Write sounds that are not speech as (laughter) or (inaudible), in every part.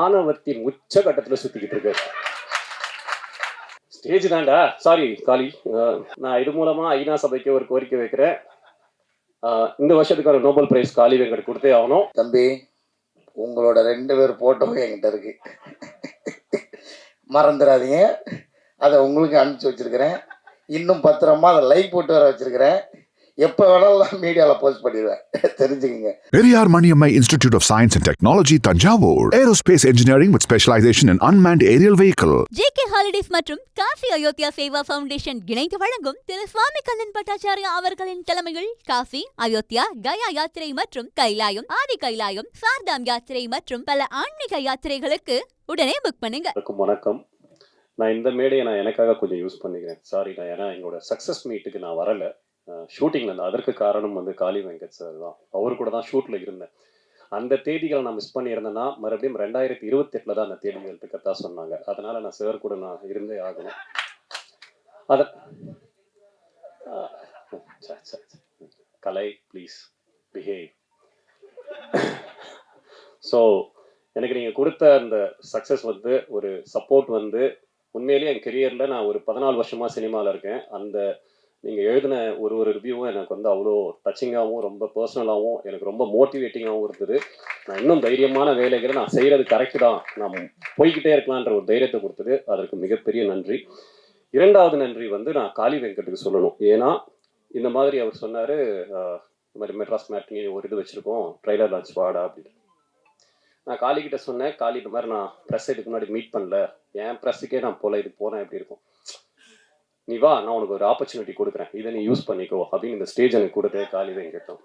ஆணவத்தின் உச்ச கட்டத்துல சுத்திக்கிட்டு இருக்காரு ஸ்டேஜ் தான்டா சாரி காலி நான் இது மூலமா ஐநா சபைக்கு ஒரு கோரிக்கை வைக்கிறேன். இந்த வருஷத்துக்கான நோபல் பிரைஸ் காலி வெங்கட் கொடுத்தே ஆகணும். தம்பி உங்களோட ரெண்டு பேர் போட்டோவும் என்கிட்ட இருக்கு. மறந்துடாதீங்க. அதை உங்களுக்கு அனுப்பிச்சி வச்சிருக்கிறேன். இன்னும் பத்திரமா அதை லைக் போட்டு வர வச்சிருக்கிறேன். எப்போ வேணாலும் மீடியாவில் போஸ்ட் பண்ணிடுவேன். தெரிஞ்சுக்கங்க. Periyar Maniammai Institute of Science and Technology, Tanjavur. Aerospace engineering with specialization in unmanned aerial vehicle. JK holidays மற்றும் காசி அயோத்தியா சேவா ஃபவுண்டேஷன் இணைந்து வழங்கும் திரு சுவாமி கண்ணன் பட்டாச்சாரியா அவர்களின் தலைமையில் காசி அயோத்தியா கயா யாத்திரை மற்றும் கைலாயம் ஆதி கைலாயம் சார்தாம் யாத்திரை மற்றும் பல ஆன்மீக யாத்திரைகளுக்கு உடனே புக் பண்ணுங்க. வணக்கம். நான் இந்த மேடையை நான் எனக்காக கொஞ்சம் யூஸ் பண்ணிக்கிறேன். சாரி நான் ஏன்னா எங்களோட சக்ஸஸ் மீட்டுக்கு நான் வரல. ஷூட்டிங்ல இருந்தேன் அதற்கு காரணம் வந்து காளி வெங்கட் சார் தான். அவர் கூட தான் ஷூட்ல இருந்தேன். அந்த தேதிகளை நான் மிஸ் பண்ணியிருந்தேன்னா மறுபடியும் ரெண்டாயிரத்தி இருபத்தி தான் அந்த தேதிகள் இருக்கத்தா சொன்னாங்க. அதனால நான் சார் கூட நான் இருந்தே ஆகணும். அத கலை ப்ளீஸ் பிஹேவ் ஸோ எனக்கு நீங்கள் கொடுத்த அந்த சக்ஸஸ் வந்து ஒரு சப்போர்ட் வந்து உண்மையிலேயே என் கெரியரில் நான் ஒரு பதினாலு வருஷமாக சினிமாவில் இருக்கேன். அந்த நீங்கள் எழுதின ஒரு ஒரு ரிவ்யூவும் எனக்கு வந்து அவ்வளோ டச்சிங்காகவும் ரொம்ப பர்சனலாகவும் எனக்கு ரொம்ப மோட்டிவேட்டிங்காகவும் இருந்தது. நான் இன்னும் தைரியமான வேலைகளை நான் செய்கிறது கரெக்டு தான். நான் போய்கிட்டே இருக்கலான்ற ஒரு தைரியத்தை கொடுத்தது. அதற்கு மிகப்பெரிய நன்றி. இரண்டாவது நன்றி வந்து நான் காளி வெங்கட்டுக்கு சொல்லணும். ஏன்னா இந்த மாதிரி அவர் சொன்னார் இந்த மாதிரி மெட்ராஸ் மேட்னி ஒரு இது வச்சுருக்கோம். ட்ரைலர் லான்ச் வாடா அப்படின்னு. நான் காளி சொன்னேன் காளி இந்த மாதிரி நான் ப்ரெஸ் இதுக்கு முன்னாடி மீட் பண்ணல. என் ப்ரெஸ்ஸுக்கே நான் போகல இது போனேன் எப்படி இருக்கும். நீ வா நான் உனக்கு ஒரு ஆப்பர்ச்சுனிட்டி கொடுக்குறேன். இதை நீ யூஸ் பண்ணிக்கோ அப்படின்னு இந்த ஸ்டேஜ் எனக்கு கொடுத்தே காளி கேட்டோம்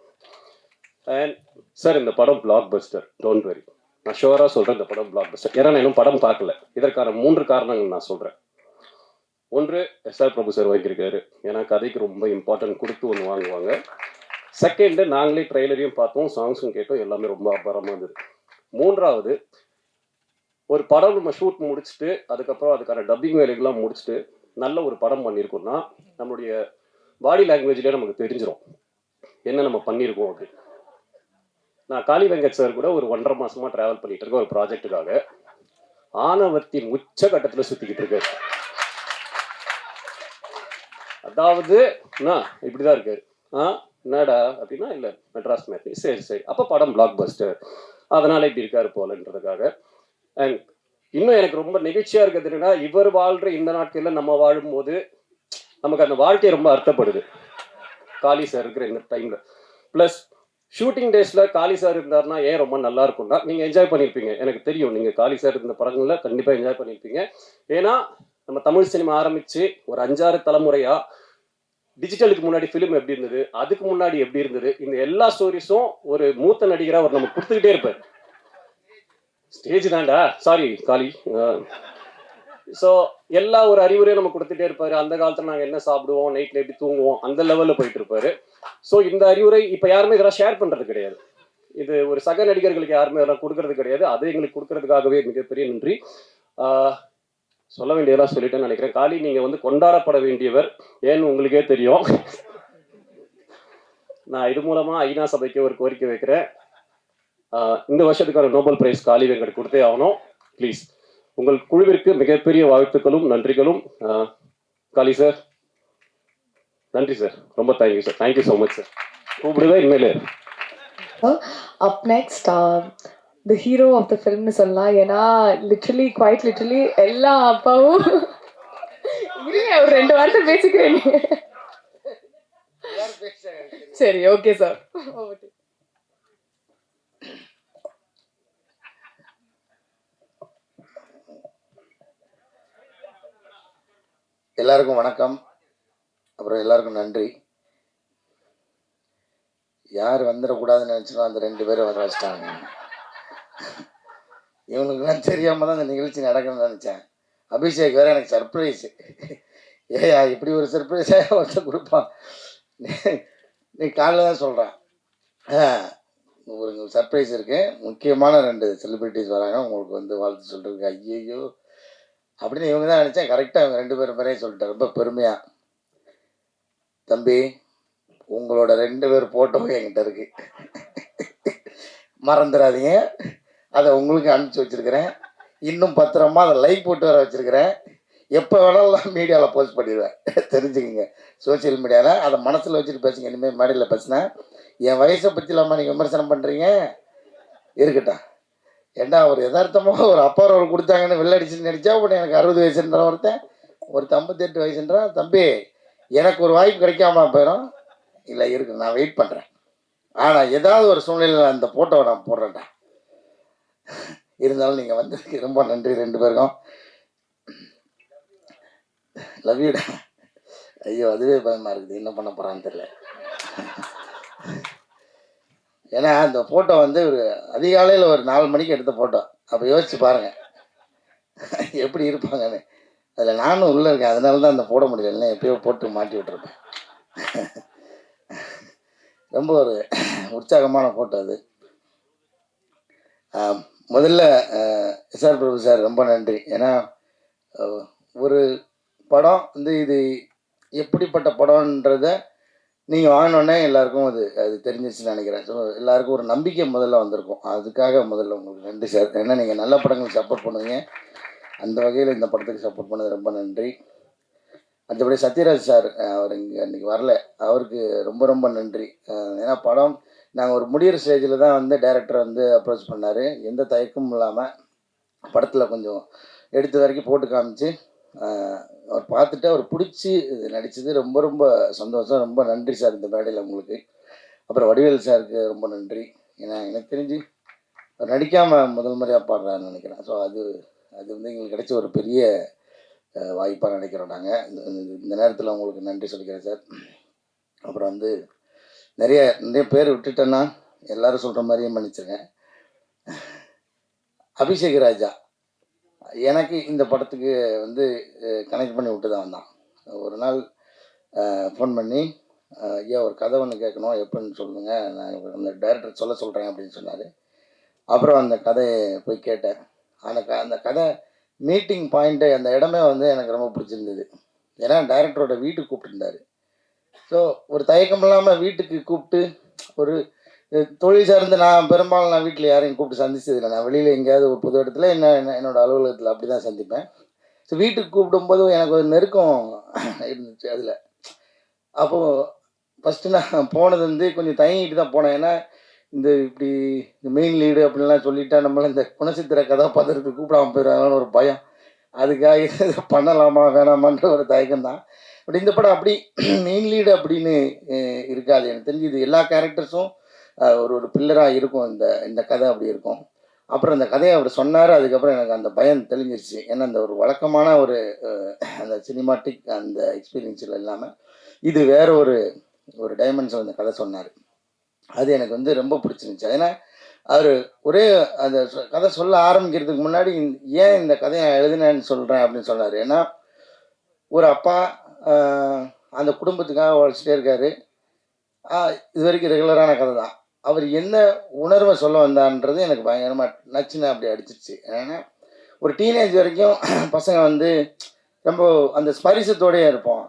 அண்ட் சார் இந்த படம் பிளாக் பஸ்டர் டோன்ட் வெரி நான் ஷுவராக சொல்கிறேன் இந்த படம் பிளாக் பஸ்டர் ஏன்னா நான் இன்னும் படம் பார்க்கல. இதற்கான மூன்று காரணங்கள் நான் சொல்கிறேன் ஒன்று எஸ்ஆர் பிரபு சார் வாங்கியிருக்காரு. ஏன்னா கதைக்கு ரொம்ப இம்பார்ட்டன்ட் கொடுத்து ஒன்று வாங்குவாங்க. செகண்டு நாங்களே ட்ரெய்லரையும் பார்த்தோம் சாங்ஸும் கேட்டோம் எல்லாமே ரொம்ப அபாரமாக இருந்தது. மூன்றாவது ஒரு படம் நம்ம ஷூட் முடிச்சுட்டு அதுக்கப்புறம் அதுக்கான டப்பிங் வேலைகள்லாம் முடிச்சுட்டு நல்ல ஒரு படம் பண்ணியிருக்கோம்னா நம்மளுடைய பாடி லாங்குவேஜ்லேயே நமக்கு தெரிஞ்சிடும் என்ன நம்ம பண்ணியிருக்கோம் அப்படி நான் காளி வெங்கட் சார் கூட ஒரு ஒன்றரை மாசமா டிராவல் பண்ணிட்டு இருக்கேன் ஒரு ப்ராஜெக்ட்டுக்காக ஆணவத்தின் உச்ச கட்டத்தில் சுத்திக்கிட்டு இருக்காரு. அதாவது என்ன இப்படிதான் இருக்காரு ஆ என்னடா அப்படின்னா இல்ல மெட்ராஸ் மேத்தி. சரி சரி. அப்ப படம் பிளாக் பஸ்டர் அதனால இப்படி இருக்காரு போலன்றதுக்காக. அண்ட் இன்னும் எனக்கு ரொம்ப நெகிழ்ச்சியா இருக்கிறது என்னன்னா இவர் வாழ்ற இந்த நாட்கள்ல நம்ம வாழும்போது நமக்கு அந்த வாழ்க்கை ரொம்ப அர்த்தப்படுது. காளி சார் இருக்கிற இந்த டைம்ல ப்ளஸ் ஷூட்டிங் டேஸ்ல காளி சார் இருந்தாருன்னா ஏன் ரொம்ப நல்லா இருக்கும்னா நீங்க என்ஜாய் பண்ணியிருப்பீங்க எனக்கு தெரியும் நீங்க காளி சார் இருந்த படங்கள்ல கண்டிப்பா என்ஜாய் பண்ணியிருப்பீங்க ஏன்னா நம்ம தமிழ் சினிமா ஆரம்பிச்சு ஒரு அஞ்சாறு தலைமுறையா டிஜிட்டலுக்கு முன்னாடி ஃபிலிம் எப்படி இருந்தது அதுக்கு முன்னாடி எப்படி இருந்தது இந்த எல்லா ஸ்டோரிஸும் ஒரு மூத்த நடிகராக அவர் நம்ம கொடுத்துக்கிட்டே இருப்பார். ஸ்டேஜ் தான்டா. சாரி காளி. ஸோ எல்லா ஒரு அறிவுரையும் நம்ம கொடுத்துட்டே இருப்பாரு. அந்த காலத்தில் நாங்கள் என்ன சாப்பிடுவோம் நைட்ல எப்படி தூங்குவோம் அந்த லெவலில் போயிட்டு இருப்பாரு. ஸோ இந்த அறிவுரை இப்போ யாருமே இதெல்லாம் ஷேர் பண்ணுறது கிடையாது. இது ஒரு சக நடிகர்களுக்கு யாருமே அதெல்லாம் கொடுக்கறது கிடையாது. அது எங்களுக்கு கொடுக்கறதுக்காகவே மிகப்பெரிய நன்றி. சொல்ல வேண்டியதெல்லாம் சொல்லிட்டேன்னு நினைக்கிறேன். காளி நீங்கள் வந்து கொண்டாடப்பட வேண்டியவர். ஏன்னு உங்களுக்கே தெரியும். நான் இது மூலமாக ஐநா சபைக்கு ஒரு கோரிக்கை வைக்கிறேன். இந்த வருஷத்துக்கான நோபல் பிரைஸ் காளி வெங்கட் கொடுத்தே ஆகணும். ப்ளீஸ் உங்கள் குழுவிற்கு மிகப்பெரிய வாழ்த்துக்களும் நன்றிகளும். காளி சார் நன்றி சார் ரொம்ப thank you sir thank you so much sir கூப்பிடுவேன் இனிமேல். Up next the hero of the ஃபிலிம்னு சொல்லலாம். ஏன்னா லிட்ரலி குவைட் லிட்ரலி எல்லா அப்பாவும் ஒரு ரெண்டு வாரத்தை பேசிக்கிறேன் சரி ஓகே சார் எல்லாருக்கும் வணக்கம். அப்புறம் எல்லாருக்கும் நன்றி. யார் வந்துடக்கூடாதுன்னு நினச்சனோ அந்த ரெண்டு பேரும் வர வச்சிட்டாங்க. இவனுக்குலாம் தெரியாமல் தான் அந்த நிகழ்ச்சி நடக்கணும்னு நினச்சேன். அபிஷேக் வேறு எனக்கு சர்ப்ரைஸ் ஏயா இப்படி ஒரு சர்ப்ரைஸாக ஒருத்தர் கொடுப்பான். நீ- நீ காலைல தான் சொல்கிறேன் ஒரு சர்ப்ரைஸ் இருக்குது முக்கியமான ரெண்டு செலிப்ரிட்டிஸ் வராங்க. உங்களுக்கு வந்து வாழ்த்து சொல்கிறதுக்கு ஐயையோ. அப்படின்னு இவங்க தான் நினச்சேன் கரெக்டாக இவங்க ரெண்டு பேரும் பேரையும் சொல்லிட்டேன் ரொம்ப பெருமையாக தம்பி உங்களோட ரெண்டு பேர் போட்டோவும் என்கிட்ட இருக்கு. மறந்துடாதீங்க. அதை உங்களுக்கு அனுப்பிச்சி வச்சுருக்கிறேன். இன்னும் பத்திரமா அதை லைக் போட்டு வர வச்சுருக்கிறேன். எப்போ வேணாலும் மீடியாவில் போஸ்ட் பண்ணிடுவேன். தெரிஞ்சுக்கோங்க. சோஷியல் மீடியாவில் அதை மனசில் வச்சுட்டு பேசுங்க. இனிமேல் மேடையில் பேசினேன். என் வயசை பற்றி இல்லாமல் நீங்கள் விமர்சனம் பண்ணுறீங்க இருக்கட்டும். ஏண்டா ஒரு யதார்த்தமாக ஒரு அப்பா அவர் கொடுத்தாங்கன்னு வெள்ளடிச்சுன்னு நினச்சா உடனே எனக்கு அறுபது வயசுன்ற ஒருத்தன் ஒரு ஐம்பத்தெட்டு வயசுன்றான் தம்பி எனக்கு ஒரு வாய்ப்பு கிடைக்காம போயிடும் இல்லை இருக்கு நான் வெயிட் பண்ணுறேன் ஆனால் ஏதாவது ஒரு சூழ்நிலையில் அந்த ஃபோட்டோவை நான் போடுறேன்டா. இருந்தாலும் நீங்கள் வந்ததுக்கு ரொம்ப நன்றி ரெண்டு பேருக்கும். லவ் யூடா ஐயோ அதுவே பயமாக இருக்குது. என்ன பண்ண போகிறான்னு தெரியல. ஏன்னா அந்த ஃபோட்டோ வந்து ஒரு அதிகாலையில் ஒரு நாலு மணிக்கு எடுத்த ஃபோட்டோ அப்போ யோசிச்சு பாருங்கள் எப்படி இருப்பாங்கன்னு. அதில் நானும் உள்ளே இருக்கேன். அதனால தான் அந்த போட முடியலன்னு எப்பயோ போட்டு மாட்டி விட்டுருப்பேன். ரொம்ப ஒரு உற்சாகமான ஃபோட்டோ அது. முதல்ல எஸ்ஆர் பிரபு சார் ரொம்ப நன்றி. ஏன்னா ஒரு படம் வந்து இது எப்படிப்பட்ட படம்ன்றத நீங்கள் வாங்கினோடனே எல்லாருக்கும் அது அது தெரிஞ்சிருச்சுன்னு நினைக்கிறேன். ஸோ எல்லாருக்கும் ஒரு நம்பிக்கை முதல்ல வந்திருக்கும். அதுக்காக முதல்ல உங்களுக்கு நன்றி சார். ஏன்னா நீங்கள் நல்ல படங்களுக்கு சப்போர்ட் பண்ணுவீங்க அந்த வகையில் இந்த படத்துக்கு சப்போர்ட் பண்ணது ரொம்ப நன்றி. மற்றபடி சத்யராஜ் சார் அவர் இங்கே அன்றைக்கி வரல. அவருக்கு ரொம்ப ரொம்ப நன்றி. ஏன்னா படம் நாங்கள் ஒரு முடிகிற ஸ்டேஜில் தான் வந்து டேரக்டர் வந்து அப்ரோச் பண்ணார். எந்த தயக்கமும் இல்லாமல் படத்தில் கொஞ்சம் எடுத்த வரைக்கும் போட்டு காமிச்சு அவர் பார்த்துட்டு அவர் பிடிச்சி நடித்தது ரொம்ப ரொம்ப சந்தோஷம். ரொம்ப நன்றி சார் இந்த மேடையில் உங்களுக்கு. அப்புறம் வடிவேல் சாருக்கு ரொம்ப நன்றி. ஏன்னா எனக்கு தெரிஞ்சு அவர் நடிக்காமல் முதல் முறையாக பாடுறாருன்னு நினைக்கிறேன். ஸோ அது அது வந்து எங்களுக்கு கிடைச்ச ஒரு பெரிய வாய்ப்பாக நினைக்கிறோம் நாங்கள் இந்த இந்த- நேரத்தில் உங்களுக்கு நன்றி சொல்லிக்கிறேன் சார். அப்புறம் வந்து நிறைய நிறைய பேர் விட்டுட்டேன்னா எல்லாரும் சொல்கிற மாதிரியே மன்னிச்சிருங்க. அபிஷேக் ராஜா. எனக்கு இந்த படத்துக்கு வந்து கனெக்ட் பண்ணி விட்டு தான் வந்தான் ஒரு நாள் ஃபோன் பண்ணி ஐயா ஒரு கதை ஒன்று கேட்கணும் எப்படின்னு சொல்லுங்க நான் அந்த டைரக்டர் சொல்ல சொல்கிறேன் அப்படின்னு சொன்னார். அப்புறம் அந்த கதையை போய் கேட்டேன். அந்த க அந்த கதை மீட்டிங் பாயிண்ட்டு அந்த இடமே வந்து எனக்கு ரொம்ப பிடிச்சிருந்தது. ஏன்னா டைரக்டரோட வீட்டுக்கு கூப்பிட்டுருந்தார். ஸோ ஒரு தயக்கம் இல்லாமல் வீட்டுக்கு கூப்பிட்டு ஒரு தொழில் சார்ந்து நான் பெரும்பாலும் நான் வீட்டில் யாரையும் கூப்பிட்டு சந்திச்சதில்லை. நான் வெளியில் எங்கேயாவது ஒரு புது இடத்துல என்ன என்ன- அலுவலகத்தில் அப்படி தான் சந்திப்பேன். ஸோ வீட்டுக்கு கூப்பிடும்போது எனக்கு ஒரு நெருக்கம் இருந்துச்சு அதில். அப்போது ஃபஸ்ட்டு நான் போனது வந்து கொஞ்சம் தயங்கிட்டு தான் போனேன். ஏன்னா இந்த இப்படி இந்த மெயின் லீடு அப்படின்லாம் சொல்லிட்டா நம்மள இந்த குணசித்திர கதாபாத்திரத்துக்கு கூப்பிடாம போயிடுறாங்கன்னு ஒரு பயம். அதுக்காக இதை பண்ணலாமா வேணாமான்ற ஒரு தயக்கம் தான். பட் இந்த படம் அப்படி மெயின் லீடு அப்படின்னு இருக்காது. எனக்கு தெரிஞ்சு இது எல்லா கேரக்டர்ஸும் ஒரு ஒரு பில்லராக இருக்கும் இந்த இந்த கதை அப்படி இருக்கும். அப்புறம் அந்த கதையை அவர் சொன்னார் அதுக்கப்புறம் எனக்கு அந்த பயம் தெளிஞ்சிருச்சு. ஏன்னா அந்த ஒரு வழக்கமான ஒரு அந்த சினிமாட்டிக் அந்த எக்ஸ்பீரியன்ஸில் இல்லாமல் இது வேற ஒரு ஒரு டைமென்ஷன் அந்த கதை சொன்னார். அது எனக்கு வந்து ரொம்ப பிடிச்சிருந்துச்சு. ஏன்னா அவர் ஒரே அந்த கதை சொல்ல ஆரம்பிக்கிறதுக்கு முன்னாடி ஏன் இந்த கதையை நான் எழுதினேன்னு சொல்கிறேன் அப்படின்னு சொன்னார். ஏன்னா ஒரு அப்பா அந்த குடும்பத்துக்காக உழைச்சிட்டே இருக்காரு. இது வரைக்கும் ரெகுலரான கதை தான். அவர் என்ன உணர்வை சொல்ல வந்தான்றது எனக்கு பயங்கரமாக நச்சுன்னு அப்படி அடிச்சிருச்சு. ஏன்னா ஒரு டீனேஜ் வரைக்கும் (clears throat) பசங்க வந்து ரொம்ப அந்த ஸ்பரிசத்தோடயே இருப்போம்.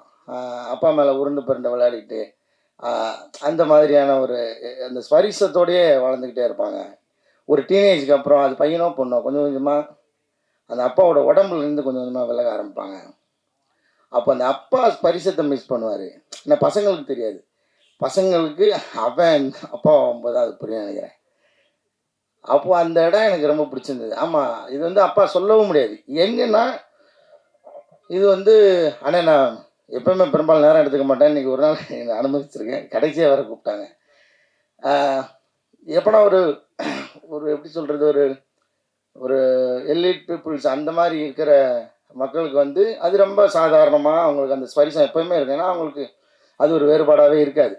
அப்பா மேலே உருண்டு பிறண்டு விளையாடிட்டு அந்த மாதிரியான ஒரு அந்த ஸ்பரிசத்தோடையே வளர்ந்துக்கிட்டே இருப்பாங்க. ஒரு டீனேஜ்க்கு அப்புறம் அது பையனோ பொண்ணோ கொஞ்சம் கொஞ்சமாக அந்த அப்பாவோட உடம்புல இருந்து கொஞ்சம் கொஞ்சமாக விலக ஆரம்பிப்பாங்க. அப்போ அந்த அப்பா ஸ்பரிசத்தை மிஸ் பண்ணுவார். ஏன்னா பசங்களுக்கு தெரியாது. பசங்களுக்கு அவன் அப்பா ஒன்பதாவது அது புரியும் நினைக்கிறேன். அப்போது அந்த இடம் எனக்கு ரொம்ப பிடிச்சிருந்தது. ஆமாம் இது வந்து அப்பா சொல்லவும் முடியாது. எங்கன்னா இது வந்து ஆனால் நான் எப்பவுமே பெரும்பாலும் நேரம் எடுத்துக்க மாட்டேன். இன்றைக்கி ஒரு நாள் என்னை அனுமதிச்சிருக்கேன். கடைசியாக வர கூப்பிட்டாங்க. ஆஹ், ஒரு ஒரு எப்படி சொல்கிறது ஒரு ஒரு எலிட் பீப்புள்ஸ் அந்த மாதிரி இருக்கிற மக்களுக்கு வந்து அது ரொம்ப சாதாரணமாக அவங்களுக்கு அந்த ஸ்பரிசம் எப்போயுமே இருக்குன்னா அவங்களுக்கு அது ஒரு வேறுபாடாகவே இருக்காது.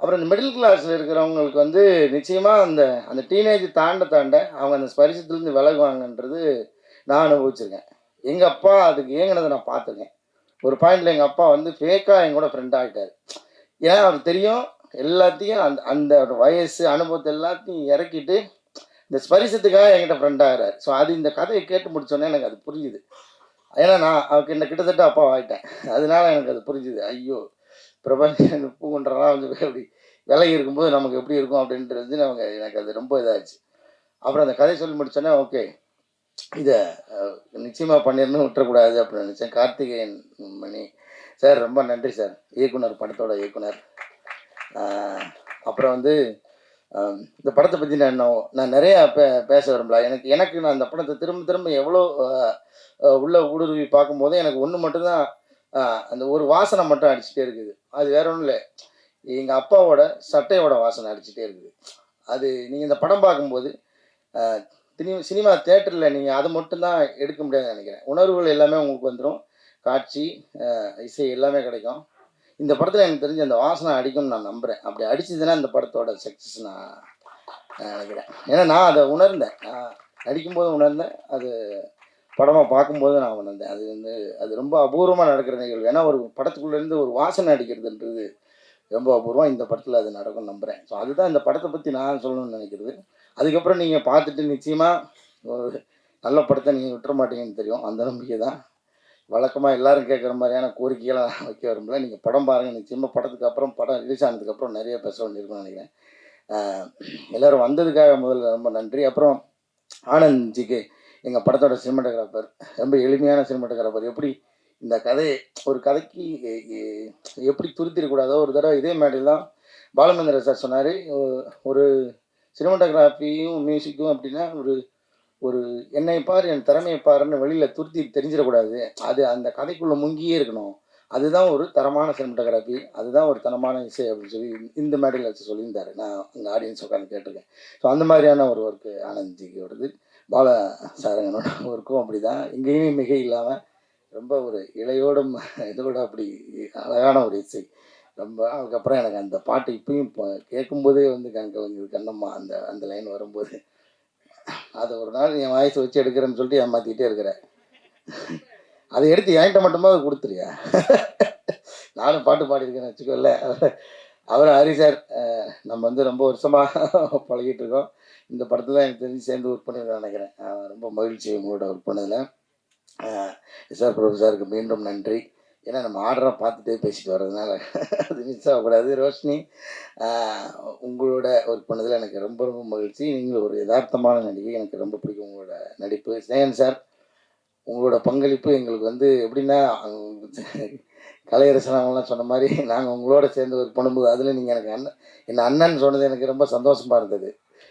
அப்புறம் இந்த மிடில் கிளாஸில் இருக்கிறவங்களுக்கு வந்து நிச்சயமாக அந்த அந்த டீனேஜ் தாண்ட தாண்ட அவங்க அந்த ஸ்பரிசத்துலேருந்து விலகுவாங்கன்றது நான் அனுபவிச்சிருக்கேன். எங்கள் அப்பா அதுக்கு ஏங்கினதை நான் பார்த்துருக்கேன். ஒரு பாயிண்டில் எங்கள் அப்பா வந்து ஃபேக்காக என் கூட ஃப்ரெண்ட் ஆகிட்டார் ஏன்னா அவருக்கு தெரியும் எல்லாத்தையும் அந்த அந்த வயசு அனுபவத்தை எல்லாத்தையும் இறக்கிட்டு இந்த ஸ்பரிசத்துக்காக என்கிட்ட ஃப்ரெண்ட் ஆகிறார். ஸோ அது இந்த கதையை கேட்டு முடிச்சோன்னே எனக்கு அது புரிஞ்சுது. ஏன்னா நான் அவருக்கு என்ன கிட்டத்தட்ட அப்பா ஆகிட்டேன் அதனால எனக்கு அது புரிஞ்சுது. ஐயோ பிரபஞ்சன் பூங்குன்றலாம் வந்து அப்படி விலகி இருக்கும்போது நமக்கு எப்படி இருக்கும் அப்படின்றது நமக்கு எனக்கு அது ரொம்ப இதாச்சு. அப்புறம் அந்த கதை சொல்லி முடிச்சோன்னே ஓகே இதை நிச்சயமாக பண்ணிடணும் விட்டுறக்கூடாது அப்படின்னு நினச்சேன். கார்த்திகேயன் மணி. சார் ரொம்ப நன்றி சார். இயக்குனர் படத்தோட இயக்குனர். அப்புறம் வந்து இந்த படத்தை பற்றி நான் நான் நிறையா பே பேச விரும்பல. எனக்கு எனக்கு நான் அந்த படத்தை திரும்ப திரும்ப எவ்வளோ உள்ள ஊடுருவி பார்க்கும்போது எனக்கு ஒன்று மட்டும்தான் அந்த ஒரு வாசனை மட்டும் அடிச்சுட்டே இருக்குது. அது வேற ஒன்றும் இல்லை. எங்கள் அப்பாவோட சட்டையோட வாசனை அடிச்சுட்டே இருக்குது. அது நீங்கள் இந்த படம் பார்க்கும்போது சினிமா சினிமா தேட்டரில் நீங்கள் அதை மட்டும்தான் எடுக்க முடியாதுன்னு நினைக்கிறேன். உணர்வுகள் எல்லாமே உங்களுக்கு வந்துடும் காட்சி இசை எல்லாமே கிடைக்கும். இந்த படத்தில் எனக்கு தெரிஞ்சு அந்த வாசனை அடிக்கும்னு நான் நம்புகிறேன் அப்படி அடிச்சதுன்னா இந்த படத்தோட சக்ஸஸ் நான் நான் நினைக்கிறேன். ஏன்னா நான் அதை உணர்ந்தேன். நான் நடிக்கும்போது உணர்ந்தேன். அது படமாக பார்க்கும்போது நான் உணர்ந்தேன் அது வந்து அது ரொம்ப அபூர்வமாக நடக்கிற நிகழ்வு. ஏன்னா ஒரு படத்துக்குள்ளேருந்து ஒரு வாசனை அடிக்கிறதுன்றது ரொம்ப அபூர்வம். இந்த படத்தில் அது நடக்கும் நம்புகிறேன் ஸோ அதுதான் இந்த படத்தை பற்றி நான் சொல்லணும்னு நினைக்கிறது. அதுக்கப்புறம் நீங்கள் பார்த்துட்டு நிச்சயமாக ஒரு நல்ல படத்தை நீங்கள் விட்டுற மாட்டீங்கன்னு தெரியும். அந்த நம்பிக்கை தான். வழக்கமாக எல்லோரும் கேட்குற மாதிரியான கோரிக்கைகளை நான் வைக்க விரும்பல. நீங்கள் படம் பாருங்கள் நிச்சயமாக படத்துக்கு அப்புறம் படம் ரிலீஸ் ஆனதுக்கப்புறம் நிறைய பேச வேண்டியிருக்கும்னு நினைக்கிறேன். எல்லோரும் எல்லாரும் வந்ததுக்காக முதல்ல ரொம்ப நன்றி. அப்புறம் ஆனந்த்ஜிக்கு எங்கள் படத்தோட சினிமாட்டோகிராஃபர் ரொம்ப எளிமையான சினிமாட்டோகிராஃபர். எப்படி இந்த கதையை ஒரு கதைக்கு எப்படி துருத்திடக்கூடாதோ ஒரு தடவை இதே மாதிரி தான் பாலமேந்திர சார் சொன்னார். ஒரு சினிமாட்டோகிராஃபியும் மியூசிக்கும் அப்படின்னா ஒரு ஒரு என்னை பார் என் திறமையை பாருன்னு வெளியில் துருத்தி தெரிஞ்சிடக்கூடாது. அது அந்த கதைக்குள்ளே முங்கியே இருக்கணும். அதுதான் ஒரு தரமான சினிமாட்டோகிராஃபி. அதுதான் ஒரு தரமான இசை அப்படின்னு சொல்லி இந்த மேடையில் வச்சு சொல்லியிருந்தார். நான் எங்கள் ஆடியன்ஸ் உட்காந்து கேட்டிருக்கேன். ஸோ அந்த மாதிரியான ஒரு ஒர்க்கு ஆனந்த்ஜியோடது பால சாரங்கனோட ஒர்க்கும் அப்படி தான் எங்கேயுமே மிக இல்லாமல் ரொம்ப ஒரு இளையோடும் இதோட அப்படி அழகான ஒரு இசை. ரொம்ப அதுக்கப்புறம் எனக்கு அந்த பாட்டு இப்பயும் இப்போ கேட்கும்போதே வந்து கண்கலங்குது கண்ணம்மா அந்த அந்த லைன் வரும்போது அதை ஒரு நாள் என் வாய்ஸ் வச்சு எடுக்கிறேன்னு சொல்லிட்டு ஏமாற்றிக்கிட்டே இருக்கிறேன் அதை எடுத்து என்கிட்ட மட்டுமா அதை கொடுத்துருயா நானும் பாட்டு பாடியிருக்கேன்னு வச்சுக்கோல்ல அவர் ஹரி சார் நம்ம வந்து ரொம்ப வருஷமாக பழகிட்டு இருக்கோம். இந்த படத்தில் எனக்கு தெரிஞ்சு சேர்ந்து ஒர்க் பண்ணிருக்கேன் நினைக்கிறேன். ரொம்ப மகிழ்ச்சி உங்களோட ஒர்க் பண்ணதில். எஸ்ஆர் பிரபு சாருக்கு மீண்டும் நன்றி. ஏன்னா நம்ம ஆர்டரை பார்த்துட்டே பேசிட்டு வர்றதுனால அது மிஸ் ஆகக்கூடாது. ரோஷினி உங்களோட ஒர்க் பண்ணதில் எனக்கு ரொம்ப ரொம்ப மகிழ்ச்சி. நீங்கள் ஒரு யதார்த்தமான நடிகை. எனக்கு ரொம்ப பிடிக்கும் உங்களோட நடிப்பு. ஸ்னேகன் சார் உங்களோட பங்களிப்பு எங்களுக்கு வந்து எப்படின்னா கலையரசனவங்களாம் சொன்ன மாதிரி நாங்கள் உங்களோட சேர்ந்து ஒர்க் பண்ணும்போது அதில் நீங்கள் எனக்கு அண்ணன் என் அண்ணன் சொன்னது எனக்கு ரொம்ப சந்தோஷமாக இருந்தது.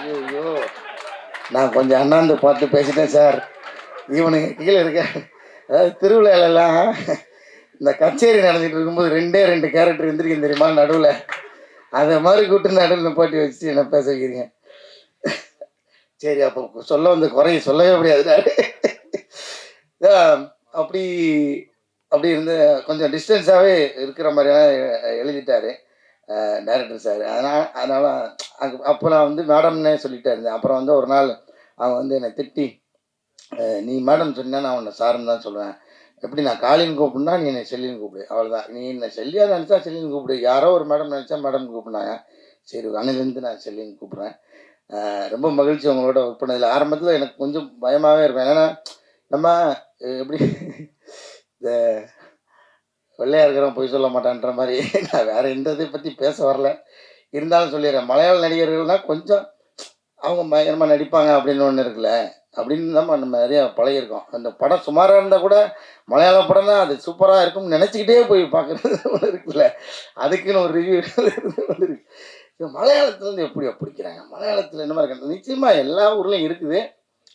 ஐயோ நான் கொஞ்சம் அண்ணாந்து பார்த்து பேசிட்டேன் சார். இவனுக்கு கீழே இருக்க அதாவது திருவிழாலெல்லாம் இந்த கச்சேரி நடந்துட்டு இருக்கும்போது ரெண்டே ரெண்டு கேரக்டர் எந்திரிக்கும் தெரியுமா நடுவில். அதை மாதிரி கூட்டு நடுவில் போட்டி வச்சு என்ன பேச வைக்கிறீங்க? சரி அப்போ சொல்ல வந்த குறைய சொல்லவே முடியாது அப்படி அப்படி இருந்து கொஞ்சம் டிஸ்டன்ஸாகவே இருக்கிற மாதிரியான எழுதிட்டாரு. டைரக்டர் சார் அதனால் அதனால் அங்கே அப்போ நான் வந்து மேடம்னே சொல்லிட்டே இருந்தேன். அப்புறம் வந்து ஒரு நாள் அவன் வந்து என்னை திட்டி நீ மேடம் சொன்னால் நான் உன்னை சாருன்னு தான் சொல்லுவேன். எப்படி நான் காலின்னு கூப்பிடுனா நீ என்னை செல்லின்னு கூப்பிடு. அவ்வளோதான் நீ என்னை செல்லியாக நினச்சா செல்லின்னு கூப்பிடு. யாரோ ஒரு மேடம் நினச்சா மேடம் கூப்பிடுனாங்க. சரி அன்னிலேருந்து நான் செல்லின்னு கூப்பிட்றேன். ரொம்ப மகிழ்ச்சி உங்களோட ஒர்க் பண்ணதில் ஆரம்பத்தில் எனக்கு கொஞ்சம் பயமாகவே இருக்கும். ஏன்னா நம்ம எப்படி இந்த வெள்ளையாக இருக்கிறவன் பொய் சொல்ல மாட்டான்ற மாதிரி. நான் வேற எந்த இதை பற்றி பேச வரல. இருந்தாலும் சொல்லிடுறேன். மலையாள நடிகர்கள்னால் கொஞ்சம் அவங்க பயங்கரமாக நடிப்பாங்க அப்படின்னு ஒன்று இருக்குல்ல. அப்படின்னு தான் நம்ம நிறையா பழகிருக்கோம் அந்த படம் சுமாராக இருந்தால் கூட மலையாள படம் தான் அது சூப்பராக இருக்கும்னு நினச்சிக்கிட்டே போய் பார்க்குறது (laughs) ஒன்று இருக்குல்ல. அதுக்குன்னு ஒரு (laughs) ரிவ்யூ ஒன்று இருக்கு. மலையாளத்துலேருந்து எப்படியோ பிடிக்கிறாங்க. மலையாளத்தில் என்ன மாதிரி கண்டது நிச்சயமாக எல்லா ஊர்லேயும் இருக்குது.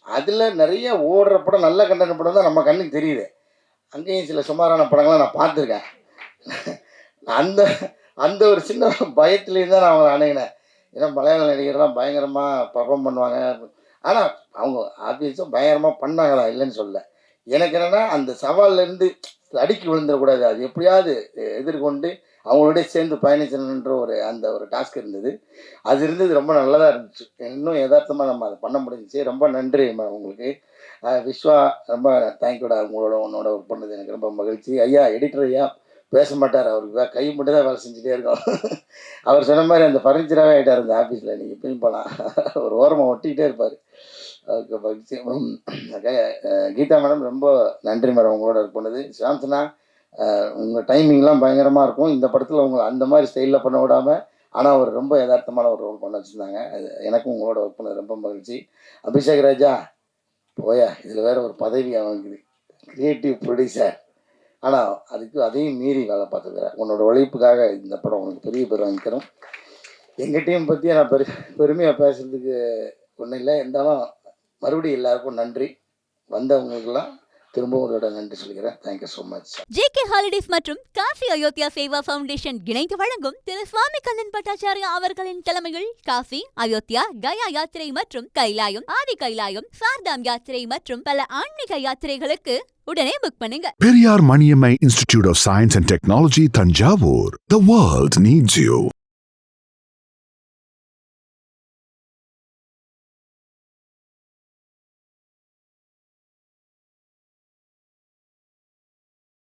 அதில் நிறைய ஓடுற படம் நல்ல கண்டன படம் தான் நம்ம கண்ணுக்கு தெரியுது. அங்கேயும் சில சுமாரான படங்கள்லாம் நான் பார்த்துருக்கேன். அந்த அந்த ஒரு சின்ன பயத்துலேருந்து தான் நான் அவங்களை அணுகினேன். ஏன்னா மலையாள நடிகர்லாம் பயங்கரமாக பர்ஃபார்ம் பண்ணுவாங்க. ஆனால் அவங்க ஆப்வியஸாக பயங்கரமாக பண்ணாங்க தான் இல்லைன்னு சொல்ல எனக்கு என்னென்னா அந்த சவால்லேருந்து அடிக்கி விழுந்துடக்கூடாது. அது எப்படியாவது எதிர்கொண்டு அவங்களோட சேர்ந்து பயணிச்சணுன்ற ஒரு அந்த ஒரு டாஸ்க் இருந்தது. அது இருந்தது ரொம்ப நல்லதாக இருந்துச்சு. இன்னும் யதார்த்தமாக நம்ம அதை பண்ண முடிஞ்சிச்சு. ரொம்ப நன்றி உங்களுக்கு. விஸ்வா ரொம்ப தேங்க்யூடா உங்களோட உன்னோட ஒர்க் பண்ணது எனக்கு ரொம்ப மகிழ்ச்சி. ஐயா எடிட்டர் ஐயா பேச மாட்டார். அவருக்கு கை மட்டும் தான் வேலை செஞ்சுட்டே இருக்கோம். (laughs) அவர் சொன்ன மாதிரி அந்த ஃபர்னிச்சராகவே ஆகிட்டார் அந்த ஆஃபீஸில் நீங்கள் பில். போனால் (laughs) ஒரு ஓரமாக ஒட்டிக்கிட்டே இருப்பார். அவருக்கு மகிழ்ச்சி. கீதா மேடம் ரொம்ப நன்றி மேடம் உங்களோட ஒர்க் பண்ணது. சாம்சனா உங்கள் டைமிங்லாம் பயங்கரமாக இருக்கும். இந்த படத்தில் உங்களை அந்த மாதிரி ஸ்டைலில் பண்ண விடாமல் ஆனால் அவர் ரொம்ப யதார்த்தமான ஒரு ரோல் பண்ண வச்சுருந்தாங்க. அது எனக்கும் உங்களோட ஒர்க் பண்ணது ரொம்ப மகிழ்ச்சி. அபிஷேக் ராஜா போயா இதில் வேற ஒரு பதவி அவனுக்கு கிரியேட்டிவ் ப்ரொடியூசர் ஆனால் அதுக்கு அதையும் மீறி வேலை பார்த்துக்கிறேன். உன்னோட உழைப்புக்காக இந்த படம் உனக்கு பெரிய பேர் வாங்கிக்கிறோம். தரும் எங்கள் டீம் பற்றி நான் பெரு பெருமையாக பேசுகிறதுக்கு ஒன்றும் இல்லை. இருந்தாலும் மறுபடியும் எல்லாருக்கும் நன்றி. வந்தவங்களுக்கெல்லாம் திரும்பவும் ஒரு இடம் நன்றி சொல்லிக்கிறேன் thank you so much JK holidays மற்றும் காசி அயோத்தியா சேவா ஃபவுண்டேஷன் இணைந்து வழங்கும் திரு சுவாமி கண்ணன் பட்டாச்சாரியா அவர்களின் தலைமையில் காசி அயோத்தியா கயா யாத்திரை மற்றும் கைலாயம் ஆதி கைலாயம் சார்தாம் யாத்திரை மற்றும் பல ஆன்மீக யாத்திரைகளுக்கு உடனே புக் பண்ணுங்க Periyar Maniammai Institute of Science and Technology, Tanjavur. The world needs you.